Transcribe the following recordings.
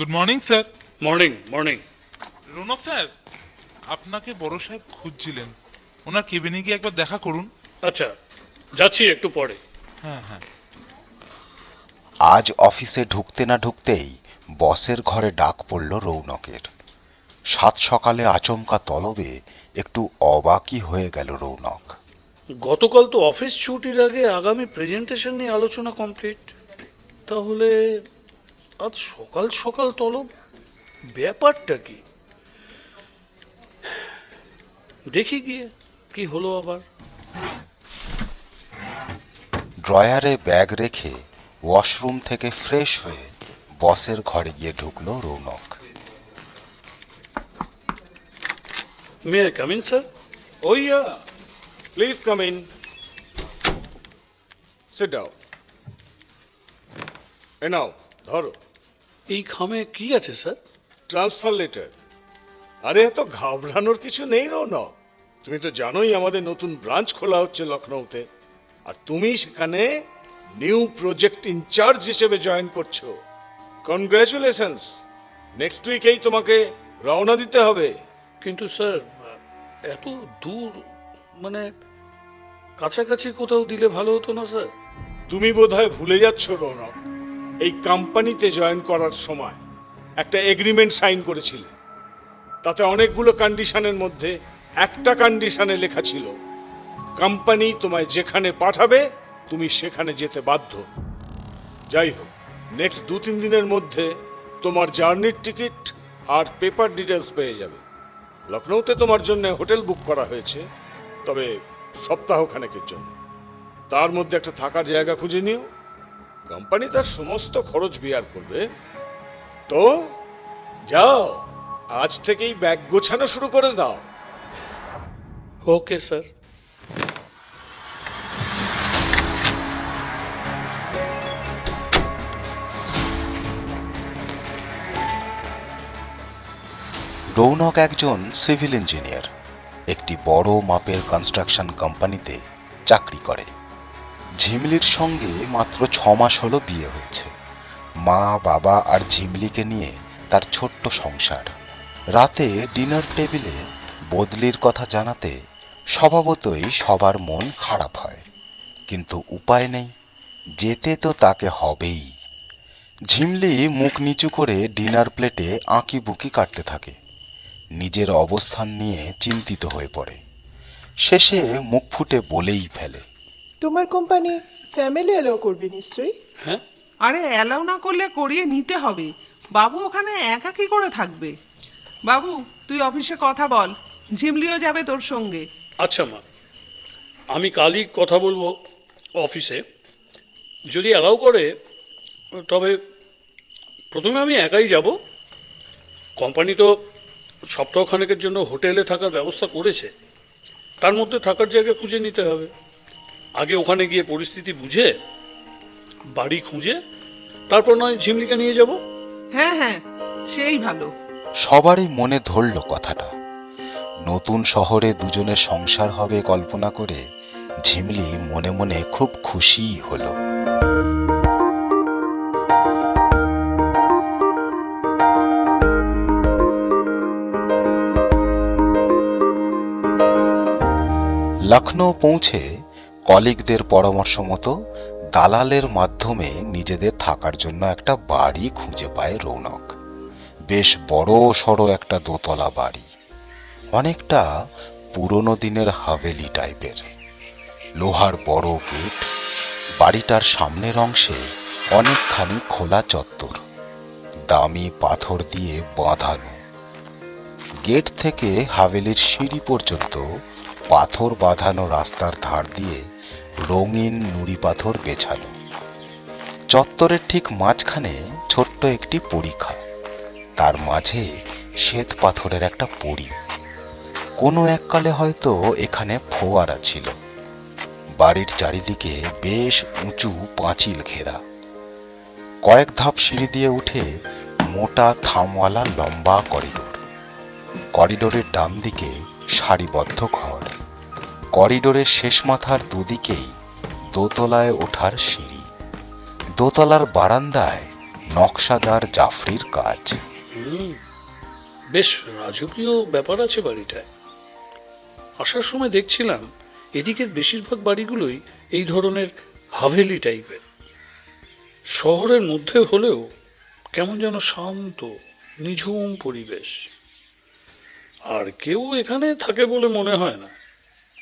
Good morning sir morning morning Raunak sir আপনাকে বড় সাহেব খুঁজছিলেন। ওনার কেবিনে গিয়ে একবার দেখা করুন। আচ্ছা যাচ্ছি একটু পরে। হ্যাঁ হ্যাঁ। আজ অফিসে ঢুকতে না ঢুকতেই বসের ঘরে ডাক পড়ল রৌনকের। সাত সকালে আচমকা তলবে একটু অবাকই হয়ে গেল রৌনক। গতকাল তো অফিস ছুটির আগে আগামী প্রেজেন্টেশন নিয়ে আলোচনা কমপ্লিট তাহলে আজ সকাল সকাল তলব ব্যাপারটা কি দেখি গিয়ে কি হলো আবার ড্রয়ারে ব্যাগ রেখে ওয়াশরুম থেকে ফ্রেশ হয়ে বসের ঘরে গিয়ে ঢুকলো Raunak may I come in sir yeah. Please come in. Sit down. এ নাও ধরো এই খামে কি আছে স্যার? Transfer letter. আরে এত ঘাবড়ানোর কিছু নেই রৌনক। তুমি তো জানোই আমাদের নতুন ব্রাঞ্চ খোলা হচ্ছে লখনৌতে আর তুমি সেখানে নিউ প্রজেক্ট ইনচার্জ হিসেবে জয়েন করছ। কনগ্রাচুলেশনস! নেক্সট উইকেই তোমাকে রওনা দিতে হবে। কিন্তু স্যার এত দূর মানে কাছাকাছি কোথাও দিলে ভালো হতো না স্যার? তুমি বোধহয় ভুলে যাচ্ছ রৌনক। এই কোম্পানিতে জয়েন করার সময় একটা এগ্রিমেন্ট সাইন করেছিলে। তাতে অনেকগুলো কন্ডিশনের মধ্যে একটা কন্ডিশনে লেখা ছিল কোম্পানি তোমায় যেখানে পাঠাবে, তুমি সেখানে যেতে বাধ্য। যাই হোক নেক্সট দু তিন দিনের মধ্যে তোমার জার্নির টিকিট আর পেপার ডিটেলস পেয়ে যাবে। লখনৌতে তোমার জন্য হোটেল বুক করা হয়েছে, তবে সপ্তাহখানেকের জন্য। তার মধ্যে একটা থাকার জায়গা খুঁজে নিও। কোম্পানি তার সমস্ত খরচ বিয়ার করবে। তো যাও আজ থেকেই ব্যাগ গোছানো শুরু করে দাও। Okay sir. রৌনক একজন সিভিল ইঞ্জিনিয়ার। একটি বড় মাপের কনস্ট্রাকশন কোম্পানিতে চাকরি করে। ঝিমলির সঙ্গে মাত্র ছ মাস হলো বিয়ে হয়েছে। মা, বাবা আর ঝিমলিকে নিয়ে তার ছোট্ট সংসার। রাতে ডিনার টেবিলে বদলির কথা জানাতে স্বভাবতই সবার মন খারাপ হয়। কিন্তু উপায় নেই, যেতে তো তাকে হবেই। ঝিমলি মুখ নিচু করে ডিনার প্লেটে আঁকি বুকি কাটতে থাকে। নিজের অবস্থান নিয়ে চিন্তিত হয়ে পড়ে। শেষে মুখ ফুটে বলেই ফেলে। তোমার কোম্পানি ফ্যামিলি এলাও করবে নিশ্চয়ই? হ্যাঁ। আরে অ্যালাউ না করলে করিয়ে নিতে হবে। বাবু ওখানে একা কি করে থাকবে? বাবু তুই অফিসে কথা বল ঝিমলিও যাবে তোর সঙ্গে। আচ্ছা মা আমি কালই কথা বলব অফিসে। যদি অ্যালাউ করে তবে প্রথমে আমি একাই যাব। কোম্পানি তো সপ্তাহখানেকের জন্য হোটেলে থাকার ব্যবস্থা করেছে। তার মধ্যে থাকার জায়গা খুঁজে নিতে হবে। আগে ওখানে গিয়ে পরিস্থিতি বুঝে বাড়ি খুঁজে তারপর নয় ঝিমলিকে নিয়ে যাব? হ্যাঁ হ্যাঁ সেই ভালো। সবারই মনে ধরল কথাটা। নতুন শহরে দুজনের সংসার হবে কল্পনা করে ঝিমলি মনে মনে খুব খুশিই হলো। লখনৌ পৌঁছে কলিগদের পরামর্শ মতো দালালের মাধ্যমে নিজেদের থাকার জন্য একটা বাড়ি খুঁজে পায় রৌনক। বেশ বড় সড়ো একটা দোতলা বাড়ি। অনেকটা পুরনো দিনের হাভেলি টাইপের। লোহার বড় গেট। বাড়িটার সামনের অংশে অনেকখানি খোলা চত্বর। দামি পাথর দিয়ে বাঁধানো। গেট থেকে হাভেলির সিঁড়ি পর্যন্ত পাথর বাঁধানো রাস্তার ধার দিয়ে রঙিন নুড়ি পাথর বেছানো চত্বরের ঠিক মাঝখানে ছোট্ট একটি পরীক্ষা তার মাঝে শ্বেত পাথরের একটা পরি। কোনো এককালে হয়তো এখানে ফোয়ারা ছিল। বাড়ির চারিদিকে বেশ উঁচু পাঁচিল ঘেরা। কয়েক ধাপ সিঁড়ি দিয়ে উঠে মোটা থামওয়ালা লম্বা করিডোর। করিডোরের ডান দিকে সারিবদ্ধ ঘর। করিডোরের শেষ মাথার দুদিকেই দোতলায় ওঠার সিঁড়ি। দোতলার বারান্দায় নকশাদার জাফরির কাজ। বেশ রাজকীয় ব্যাপার আছে বাড়িটায়। আসার সময় দেখছিলাম এদিকের বেশিরভাগ বাড়িগুলোই এই ধরনের হাভেলি টাইপের। শহরের মধ্যে হলেও কেমন যেন শান্ত, নিঝুম পরিবেশ। আর কেউ এখানে থাকে বলে মনে হয় না।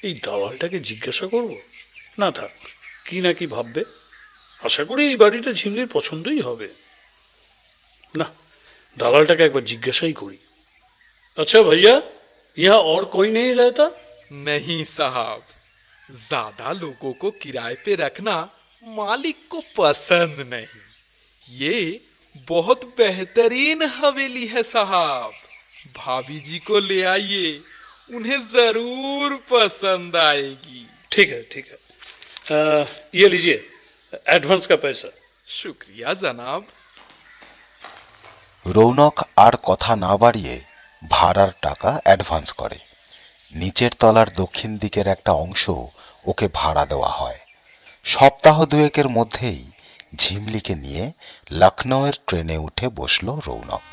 এই দালালটাকে জিজ্ঞাসা করব না থাক কি না কি ভাববে আশা করি এই বাড়িটা ঝিমলির পছন্দই হবে না দালালটাকে একবার জিজ্ঞাসাই করি अच्छा भैया यहाँ और कोई नहीं रहता नहीं साहब ज्यादा लोगों को किराए पे रखना मालिक को पसंद नहीं ये बहुत बेहतरीन हवेली है साहब भाभी जी को ले आइए उन्हें जरूर पसंद आएगी ठीक है ठीक है आ, ये लीजिए एडवांस का पैसा शुक्रिया जनाब রৌনক আর কথা না বাড়িয়ে ভাড়ার টাকা অ্যাডভান্স করে নিচের তলার দক্ষিণ দিকের একটা অংশ ওকে ভাড়া দেওয়া হয় সপ্তাহ দুয়েকের মধ্যেই ঝিমলিকে নিয়ে লখনৌয়ের ট্রেনে উঠে বসল রৌনক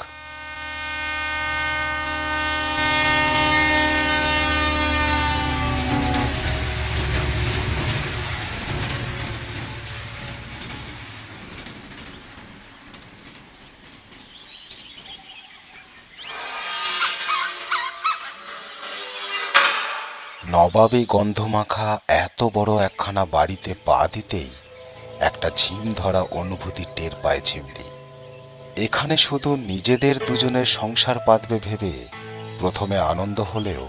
নবাবী গন্ধমাখা এত বড় একখানা বাড়িতে পা দিতেই একটা ঝিম ধরা অনুভূতি টের পায় ঝিমলি। এখানে শুধু নিজেদের দুজনের সংসার পাতবে ভেবে প্রথমে আনন্দ হলেও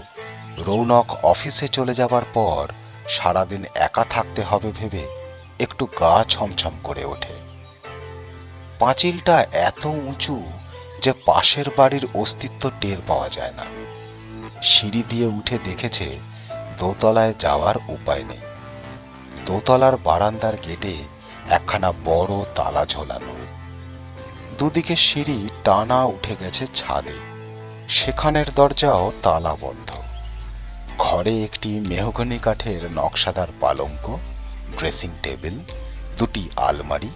রৌনক অফিসে চলে যাবার পর সারাদিন একা থাকতে হবে ভেবে একটু গা ছমছম করে ওঠে। পাঁচিলটা এত উঁচু যে পাশের বাড়ির অস্তিত্ব টের পাওয়া যায় না। সিঁড়ি দিয়ে উঠে দেখেছে দোতলায় যাওয়ার উপায় নেই। দোতলার বারান্দার গেটে একখানা বড় তালা ঝোলানো। দুদিকে সিঁড়ি টানা উঠে গেছে ছাদে। সেখানের দরজাও তালা বন্ধ। ঘরে একটি মেহগনি কাঠের নকশাদার পালঙ্ক, ড্রেসিং টেবিল, দুটি আলমারি,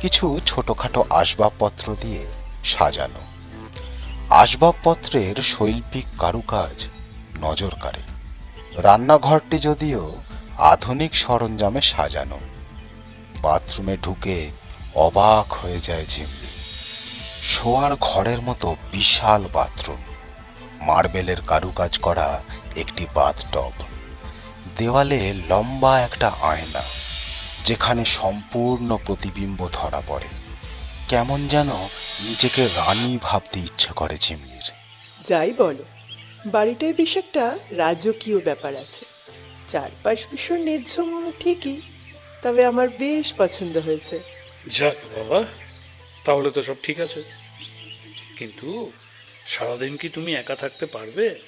কিছু ছোটখাটো আসবাবপত্র দিয়ে সাজানো। আসবাবপত্রের শৈল্পিক কারুকাজ নজর কাড়ে। রান্নাঘরটি যদিও আধুনিক সরঞ্জামে সাজানো, বাথরুমে ঢুকে অবাক হয়ে যায় ঝিমলি শোয়ার ঘরের মতো বিশাল বাথরুম, মার্বেলের কারুকাজ করা একটি বাথটব, দেওয়ালে লম্বা একটা আয়না, যেখানে সম্পূর্ণ প্রতিবিম্ব ধরা পড়ে। কেমন যেন নিজেকে রানী ভাবতে ইচ্ছে করে ঝিমলির যাই বলো। বাড়িটায় বেশ একটা রাজকীয় ব্যাপার আছে। চারপাশ ভীষণ নির্ঝুম ঠিকই তবে আমার বেশ পছন্দ হয়েছে। যাক বাবা তাহলে তো সব ঠিক আছে। কিন্তু সারাদিন কি তুমি একা থাকতে পারবে?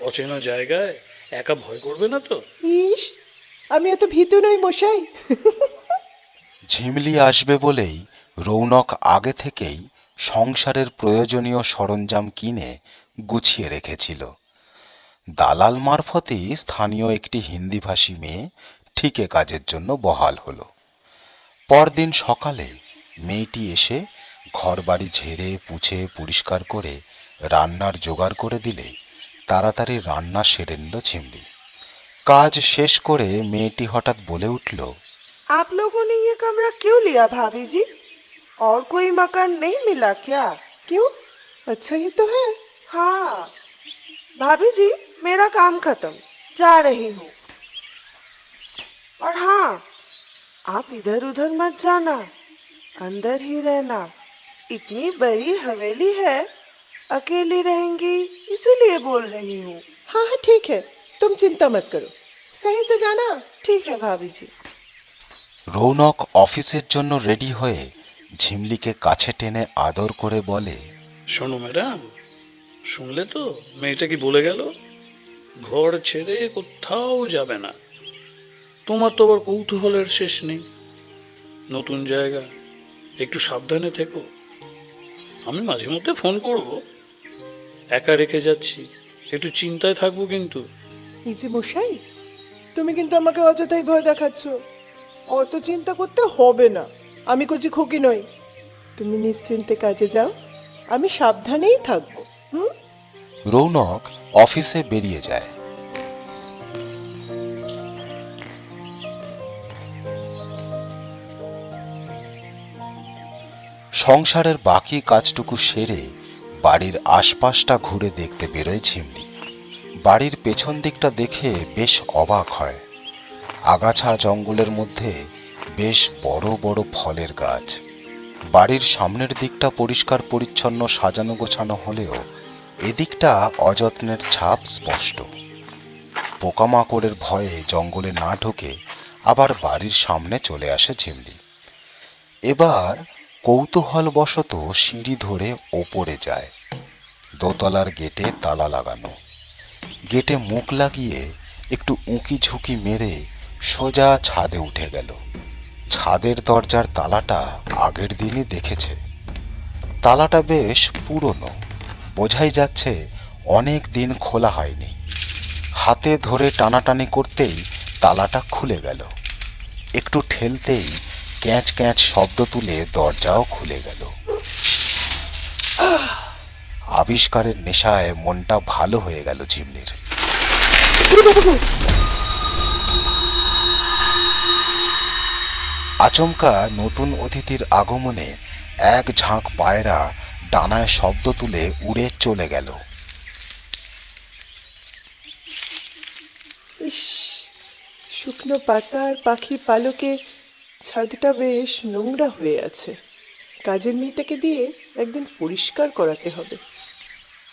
অচেনা জায়গায় একা ভয় করবে না তো? ইস আমি এত ভীতু নই মশাই। ঝিমলি আসবে বলেই রৌনক আগে থেকেই সংসারের প্রয়োজনীয় সরঞ্জাম কিনে গুছিয়ে রেখেছিল দালাল মারফতেই স্থানীয় একটি হিন্দিভাষী মেয়ে ঠিকে কাজের জন্য বহাল হলো পরদিন সকালে মেয়েটি এসে ঘরবাড়ি ঝেড়ে পুছে পরিষ্কার করে রান্নার জোগাড় করে দিলে তাড়াতাড়ি রান্না সেরে নিল ঝিমলি কাজ শেষ করে মেয়েটি হঠাৎ বলে উঠল आप लोगों ने ये कमरा क्यों लिया भाभी जी और कोई मकान नहीं मिला क्या क्यों अच्छा ही तो है हाँ भाभी जी मेरा काम खत्म जा रही हूँ और हाँ आप इधर उधर मत जाना अंदर ही रहना इतनी बड़ी हवेली है अकेली रहेंगी इसीलिए बोल रही हूँ हाँ हाँ ठीक है तुम चिंता मत करो सही से जाना ठीक है भाभी जी রৌনক অফিসের জন্য রেডি হয়ে ঝিমলিকে কাছে টেনে আদর করে বলে শোনো ম্যাডাম শুনলে তো মেয়েটা কি বলে গেল? ঘর ছেড়ে কোথাও যাবে না। তোমার তো আবার কৌতূহলের শেষ নেই। নতুন জায়গা, একটু সাবধানে থেকো। আমি মাঝে মধ্যে ফোন করব। একা রেখে যাচ্ছি, একটু চিন্তায় থাকব কিন্তু। এই মশাই তুমি কিন্তু আমাকে অযথাই ভয় দেখাচ্ছ। অত চিন্তা করতে হবে না। আমি কচি খুকি নই। তুমি নিশ্চিন্তে কাজে যাও। আমি সাবধানেই থাকব। রৌনক অফিসে বেরিয়ে যায়। সংসারের বাকি কাজটুকু সেরে বাড়ির আশপাশটা ঘুরে দেখতে বেরোয় ঝিমলি। বাড়ির পেছন দিকটা দেখে বেশ অবাক হয়। আগাছা জঙ্গলের মধ্যে বেশ বড় বড় ফলের গাছ। বাড়ির সামনের দিকটা পরিষ্কার পরিচ্ছন্ন সাজানো গোছানো হলেও এদিকটা অযত্নের ছাপ স্পষ্ট। পোকামাকড়ের ভয়ে জঙ্গলে না ঢুকে আবার বাড়ির সামনে চলে আসে ঝিমলি। এবার কৌতূহলবশত সিঁড়ি ধরে ওপরে যায়। দোতলার গেটে তালা লাগানো। গেটে মুখ লাগিয়ে একটু উঁকি ঝুঁকি মেরে সোজা ছাদে উঠে গেল। ছাদের দরজার তালাটা আগের দিনই দেখেছে। তালাটা বেশ পুরনো। বোঝাই যাচ্ছে অনেক দিন খোলা হয়নি। হাতে ধরে টানাটানি করতেই তালাটা খুলে গেল। একটু ঠেলতেই ক্যাঁচ ক্যাঁচ শব্দ তুলে দরজাও খুলে গেল। আবিষ্কারের নেশায় মনটা ভালো হয়ে গেল ঝিমলির আচমকা নতুন অতিথির আগমনে এক ঝাঁক পায়রা ডানায় শব্দ তুলে উড়ে চলে গেল। ইস শুকনো পাতা আর পাখির পালকে ছাদটা বেশ নোংরা হয়ে আছে। কাজের মেয়েটাকে দিয়ে একদিন পরিষ্কার করাতে হবে।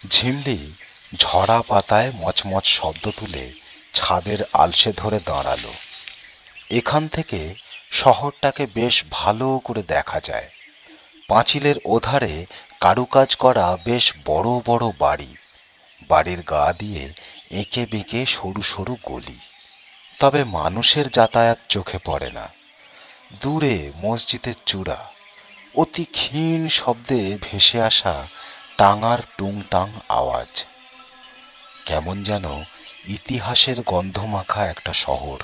ঝিমলি ঝরা পাতায় মচমচ শব্দ তুলে ছাদের আলসে ধরে দাঁড়াল। এখান থেকে শহরটাকে বেশ ভালো করে দেখা যায়। পাঁচিলের ওধারে কারুকাজ করা বেশ বড় বড় বাড়ি। বাড়ির গা দিয়ে এঁকে বেঁকে সরু সরু গলি। তবে মানুষের যাতায়াত চোখে পড়ে না। দূরে মসজিদের চূড়া। অতি ক্ষীণ শব্দে ভেসে আসা টাঙার টুংটাং আওয়াজ। কেমন যেন ইতিহাসের গন্ধমাখা একটা শহর।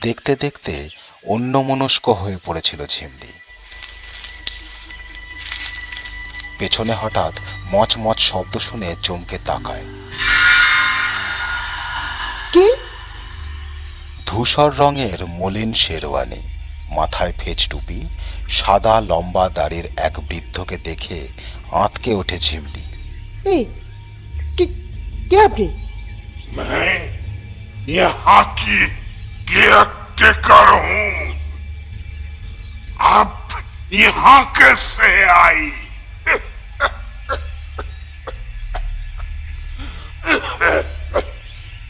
দেখতে দেখতে অন্যমনস্ক হয়ে পড়েছিল ঝিমলি। পেছনে হঠাৎ মচমচ শব্দ শুনে চমকে তাকায় কে ধূসর রঙের মলিন শেরওয়ানি মাথায় ফেজ টুপি সাদা লম্বা দাড়ির এক বৃদ্ধকে দেখে আঁতকে ওঠে ঝিমলি এই কে কে আপনি मैं यहाँ की केयरटेकर हूँ आप यहाँ कैसे आई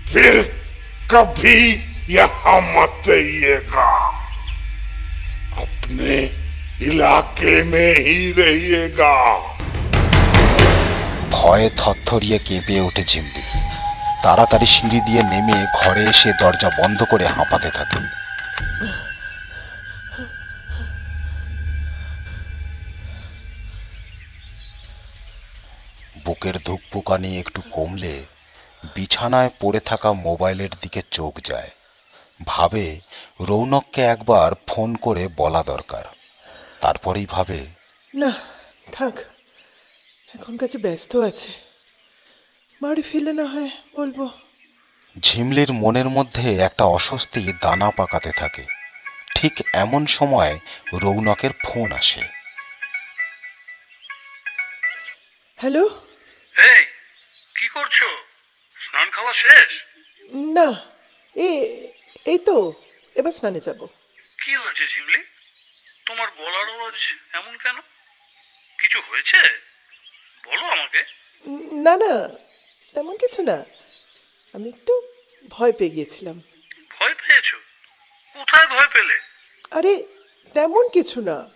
फिर कभी यहाँ मत आइएगा अपने इलाके में ही रहिएगा ভয়ে থরথরিয়ে কেঁপে ওঠে ঝিমলি তাড়াতাড়ি সিঁড়ি দিয়ে নেমে ঘরে এসে দরজা বন্ধ করে হাঁপাতে থাকে বুকের ধুকপুকানি একটু কমলে বিছানায় পড়ে থাকা মোবাইলের দিকে চোখ যায়। ভাবে রৌনককে একবার ফোন করে বলা দরকার। তারপরেই ভাবে না থাক এখন কাছে ব্যস্ত আছে। বাড়ি ফিরে না হয় বলব? ঝিমলির মনের মধ্যে একটা অস্বস্তি দানা পাকাতে থাকে। ঠিক এমন সময় রৌনকের ফোন আসে। হ্যালো? এই কি করছ? স্নান খাওয়া শেষ? না এ এই তো এবার স্নানে যাব। কি হয়েছে ঝিমলি তোমার গলার আওয়াজ এমন কেন? কিছু হয়েছে? বলো আমাকে। না না তেমন কিছু না। আমি একটু ভয় পেয়ে গিয়েছিলাম। ভয় পেয়েছ? কোথায় ভয় পেলে? আরে তেমন কিছু না।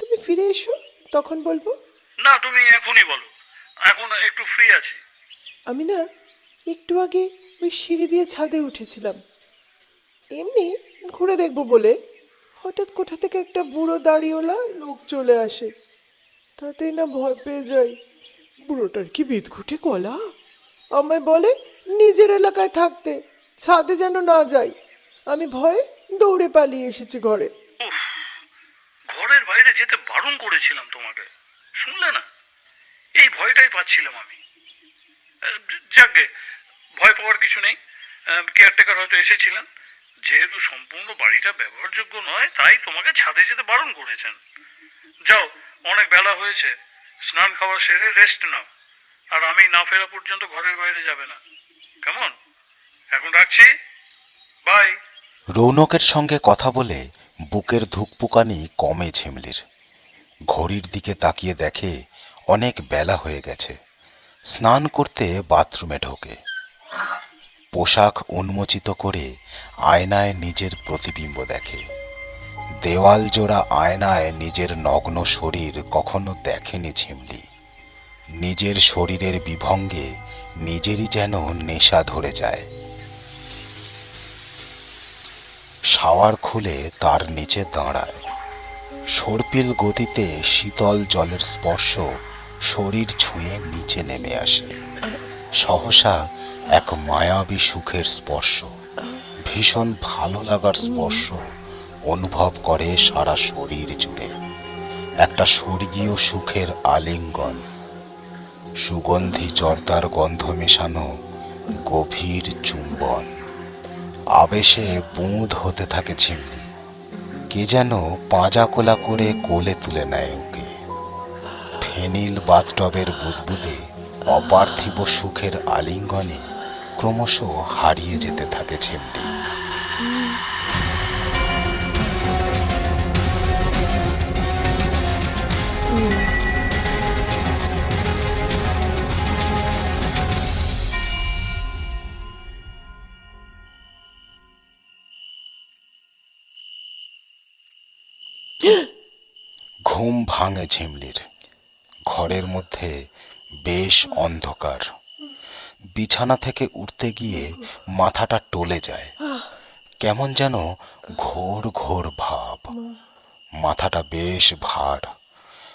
তুমি ফিরে এসো তখন বলব। না তুমি এখনই বলো। এখন একটু ফ্রি আছি। আমি না একটু আগে ওই সিঁড়ি দিয়ে ছাদে উঠেছিলাম। এমনি ঘুরে দেখব বলে হঠাৎ কোথা থেকে একটা বুড়ো দাড়িওয়ালা লোক চলে আসে। তাতেই না ভয় পেয়ে যাই। বুড়োটার কি বিদঘুটে কলা? আমায় বলে, নিজের এলাকায় থাকতে, ছাদে যেন না যাই। আমি ভয়ে দৌড়ে পালিয়ে এসেছি ঘরে। ঘরের বাইরে যেতে বারণ করেছিলাম তোমাকে। শুনলে না? এই ভয়টাই পাচ্ছিলাম আমি। যাকগে ভয় পাওয়ার কিছু নেই। কেয়ারটেকার হয়তো এসেছিলেন। যেহেতু সম্পূর্ণ বাড়িটা ব্যবহারযোগ্য নয়, তাই তোমাকে ছাদে যেতে বারণ করেছেন। যাও, অনেক বেলা হয়েছে। স্নান খাওয়া সেরে রেস্ট নাও। আর আমি না ফেরা পর্যন্ত ঘরের বাইরে যাবে না। কেমন? এখন রাখছি। বাই রৌনকের সঙ্গে কথা বলে বুকের ধুকপুকানি কমে ঝিমলির। ঘড়ির দিকে তাকিয়ে দেখে অনেক বেলা হয়ে গেছে। স্নান করতে বাথরুমে ঢোকে। পোশাক উন্মোচিত করে আয়নায় নিজের প্রতিবিম্ব দেখে। দেওয়াল জোড়া আয়নায় নিজের নগ্ন শরীর কখনো দেখেনি ঝিমলি। নিজের শরীরের বিভঙ্গে নিজেরই যেন নেশা ধরে যায়। শাওয়ার খুলে তার নিচে দাঁড়ায়। সর্পিল গতিতে শীতল জলের স্পর্শ শরীর ছুঁয়ে নিচে নেমে আসে। সহসা এক মায়াবী সুখের স্পর্শ, ভীষণ ভালো লাগার স্পর্শ অনুভব করে সারা শরীর জুড়ে। একটা স্বর্গীয় সুখের আলিঙ্গন, সুগন্ধি জর্দার গন্ধ মেশানো গভীর চুম্বন। আবেশে বুঁদ হতে থাকে ঝিমলি কে যেন পাঁজা কোলা করে কোলে তুলে নেয় ওকে। ফেনিল বাথটবের বুদবুদে অপার্থিব সুখের আলিঙ্গনে ক্রমশ হারিয়ে যেতে থাকে ঝিমলি ঘুম ভাঙে ঝিমলির ঘরের মধ্যে বেশ অন্ধকার। বিছানা থেকে উঠতে গিয়ে মাথাটা টলে যায়। কেমন যেন ঘোর ঘোর ভাব। মাথাটা বেশ ভার।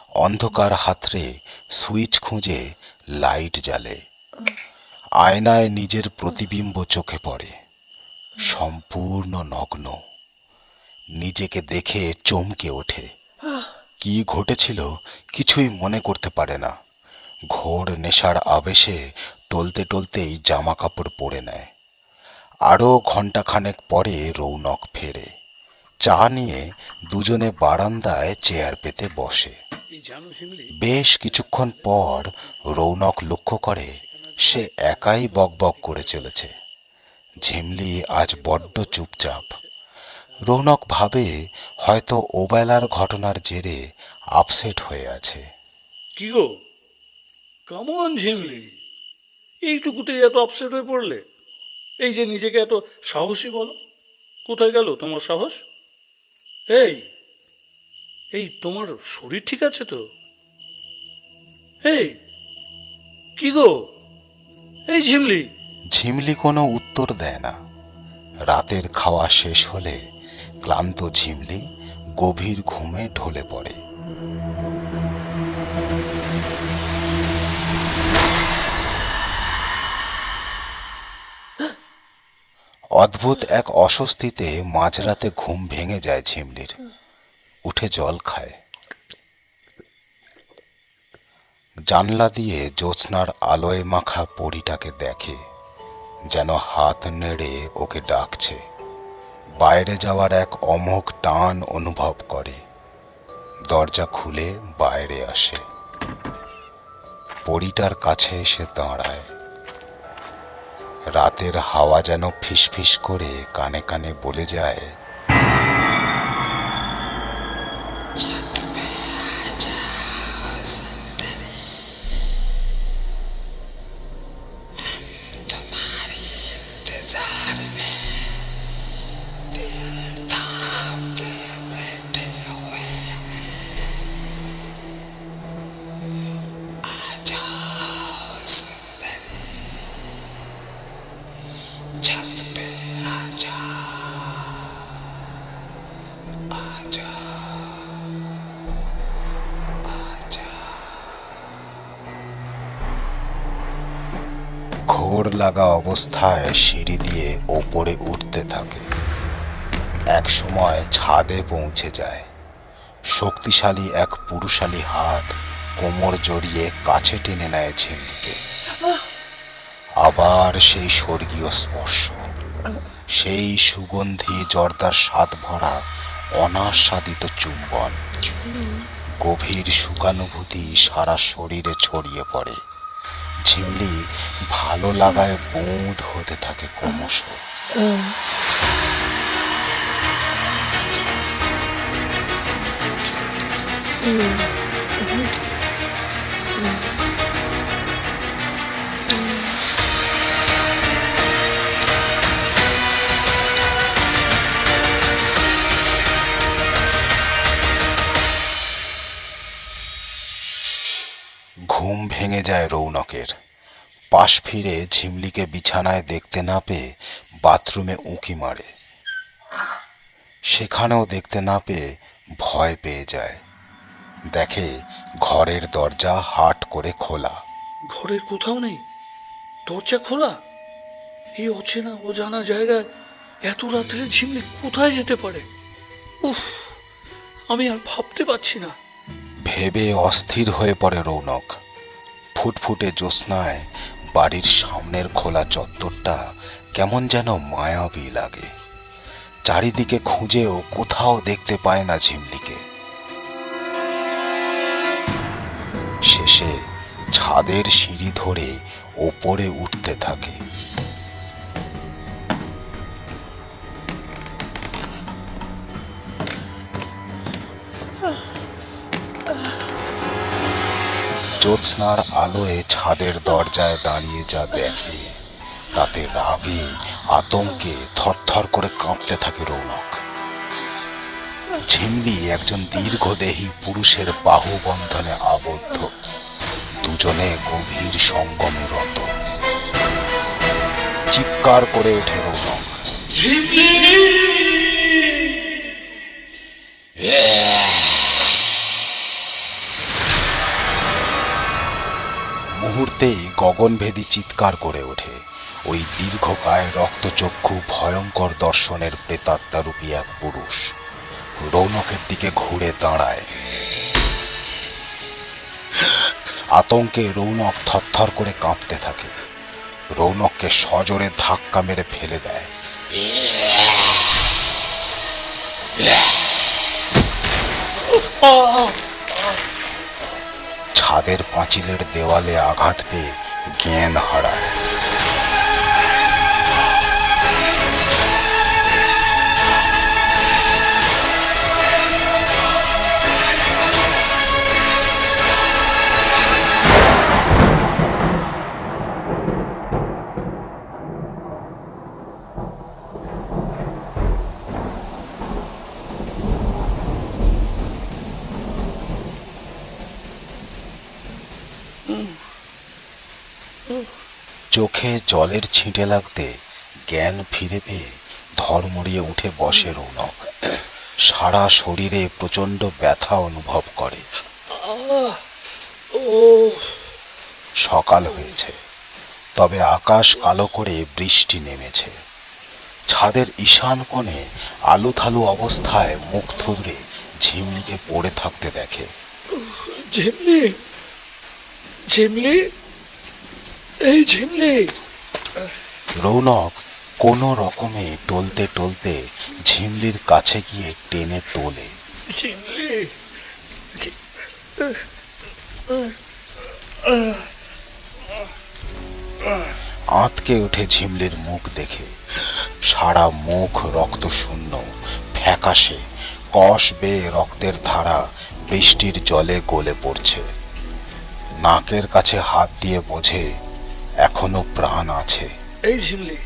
অন্ধকার হাতরে সুইচ খুঁজে লাইট জ্বালে। আয়নায় নিজের প্রতিবিম্ব চোখে পড়ে। সম্পূর্ণ নগ্ন। নিজেকে দেখে চমকে ওঠে। কি ঘটেছিল কিছুই মনে করতে পারে না। ঘোর নেশার আবেশে টলতে টলতেই জামা কাপড় পরে নেয়। আরও ঘন্টাখানেক পরে রৌনক ফেরে। চা নিয়ে দুজনে বারান্দায় চেয়ার পেতে বসে। বেশ কিছুক্ষণ পর রৌনক লক্ষ্য করে সে একাই বকবক করে চলেছে। ঝিমলি আজ বড্ড চুপচাপ। রৌনক ভাবে হয়তো ওবেলার ঘটনার জেরে আপসেট হয়ে আছে। কি গো? কেমন ঝিমলি? এইটুকুতে এত আপসেট হয়ে পড়লে? এই যে নিজেকে এত সাহসী বলো। কোথায় গেল তোমার সাহস? এই এই তোমার শরীর ঠিক আছে তো? এই কি গো? এই ঝিমলি। ঝিমলি কোনো উত্তর দেয় না। রাতের খাওয়া শেষ হলে ক্লান্ত ঝিমলি গভীর ঘুমে ঢলে পড়ে। অদ্ভুত এক অস্বস্তিতে মাঝরাতে ঘুম ভেঙে যায় ঝিমলির। উঠে জল খায়। জানলা দিয়ে জ্যোৎস্নার আলোয় মাখা পরিটাকে দেখে যেন হাত নেড়ে ওকে ডাকছে। বাইরে যাওয়ার এক অমোঘ টান অনুভব করে। দরজা খুলে বাইরে আসে। পরিটার কাছে এসে দাঁড়ায়। রাতের হাওয়া যেন ফিসফিস করে কানে কানে বলে যায় ঘোর লাগা অবস্থায় সিঁড়ি দিয়ে ওপরে উঠতে থাকে। এক সময় ছাদে পৌঁছে যায়। শক্তিশালী এক পুরুষালী হাত কোমর জড়িয়ে কাছে টেনে নেয় ঝিমলিকে আবার সেই স্বর্গীয় স্পর্শ। সেই সুগন্ধি জর্দার স্বাদ ভরা অনাস্বাদিত চুম্বন। গভীর সুখানুভূতি সারা শরীরে ছড়িয়ে পড়ে। ঝিমলি ভালো লাগায় বোঁদ হতে থাকে ক্রমশ। ভেঙে যায় রৌনকের। পাশ ফিরে ঝিমলিকে বিছানায় দেখতে না পেয়ে বাথরুমে উঁকি মারে। সেখানেও দেখতে না পেয়ে ভয় পেয়ে যায়। দেখে ঘরের দরজা হাট করে খোলা। ঘরের কোথাও নেই? দরজা খোলা? এই অচেনা অজানা জায়গায় এত রাত্রে ঝিমলি কোথায় যেতে পারে? উফ আমি আর ভাবতে পারছি না। ভেবে অস্থির হয়ে পড়ে রৌনক। ফুটফুটে জ্যোৎস্নায় বাড়ির সামনের খোলা চত্বরটা কেমন যেন মায়াবী লাগে। চারিদিকে খুঁজেও কোথাও দেখতে পায় না ঝিমলিকে। শেষে ছাদের সিঁড়ি ধরে ওপরে উঠতে থাকে। জ্যোৎস্নার আলোয় ছাদের দরজায় দাঁড়িয়ে যা দেখে, তাতে রাগে, আতঙ্কে থরথর করে কাঁপতে থাকে রৌনক। ঝিমলি একজন দীর্ঘদেহী পুরুষের বাহুবন্ধনে আবদ্ধ। দুজনে গভীর সঙ্গমে রত। চিৎকার করে ওঠে রৌনক। মুহূর্তেই গগনভেদী চিৎকার করে ওঠে। ওই দীর্ঘকায় রক্তচক্ষু ভয়ঙ্কর দর্শনের প্রেতাত্মারূপী এক পুরুষ। রৌনকের দিকে ঘুরে দাঁড়ায়। আতঙ্কে রৌনক থরথর করে কাঁপতে থাকে। রৌনককে সজোরে ধাক্কা মেরে ফেলে দেয়। ছাদের পাঁচিলের দেওয়ালে আঘাত পেয়ে জ্ঞান হারায় চোখে জলের ছিঁটে লাগতে জ্ঞান ফিরে পেয়ে ধর্মড়িয়ে উঠে বসে রৌনক। সারা শরীরে প্রচণ্ড ব্যথা অনুভব করে। সকাল হয়েছে, তবে আকাশ কালো করে বৃষ্টি নেমেছে। ছাদের ঈশান কোণে আলু থালু অবস্থায় মুখ থুবড়ে ঝিমলিকে পড়ে থাকতে দেখে। ঝিমলি? ঝিমলি? এই ঝিমলি। রৌনক কোনো রকমে টলতে টলতে ঝিমলির কাছে গিয়ে টেনে তোলে। ঝিমলি। আঁতকে উঠে ঝিমলির মুখ দেখে। সারা মুখ রক্ত শূন্য ফ্যাকাশে কষ বেয়ে রক্তের ধারা বৃষ্টির জলে গলে পড়ছে। নাকের কাছে হাত দিয়ে বোঝে এখনও প্রাণ আছে। এই ঝিমলি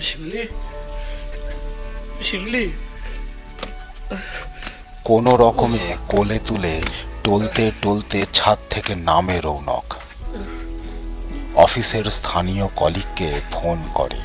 ঝিমলি ঝিমলি কোনো রকমে কোলে তুলে টলতে টলতে ছাদ থেকে নামে রৌনক। অফিসের স্থানীয় কলিগকে ফোন করে।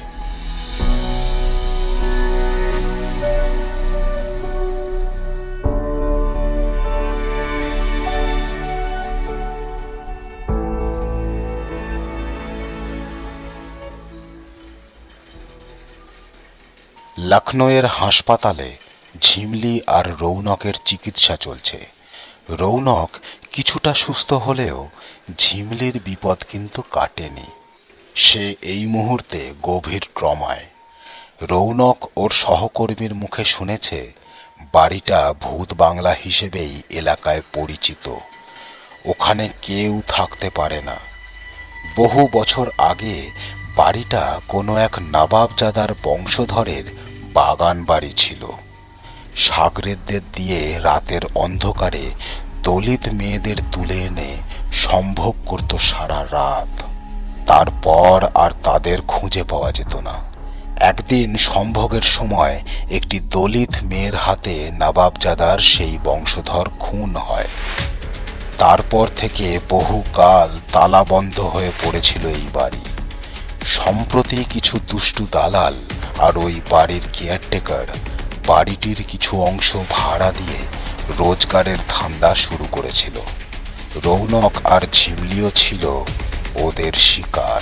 লখনৌয়ের হাসপাতালে ঝিমলি আর রৌনকের চিকিৎসা চলছে। রৌনক কিছুটা সুস্থ হলেও ঝিমলির বিপদ কিন্তু কাটেনি। সে এই মুহূর্তে গভীর ট্রমায়। রৌনক ওর সহকর্মীর মুখে শুনেছে, বাড়িটা ভূত বাংলা হিসেবেই এলাকায় পরিচিত। ওখানে কেউ থাকতে পারে না। বহু বছর আগে বাড়িটা কোনো এক নবাবজাদার বংশধরের বাগান বাড়ি ছিল। সাগরেদদের দিয়ে রাতের অন্ধকারে দলিত মেয়েদের তুলে এনে সম্ভোগ করত সারা রাত। তারপর আর তাদের খুঁজে পাওয়া যেত না। একদিন সম্ভোগের সময় একটি দলিত মেয়ের হাতে নবাবজাদার সেই বংশধর খুন হয়। তারপর থেকে বহুকাল তালাবন্ধ হয়ে পড়েছিল এই বাড়ি। সম্প্রতি কিছু দুষ্টু দালাল আর ওই বাড়ির কেয়ারটেকার বাড়িটির কিছু অংশ ভাড়া দিয়ে রোজগারের ধান্দা শুরু করেছিল। রৌনক আর ঝিমলিও ছিল ওদের শিকার।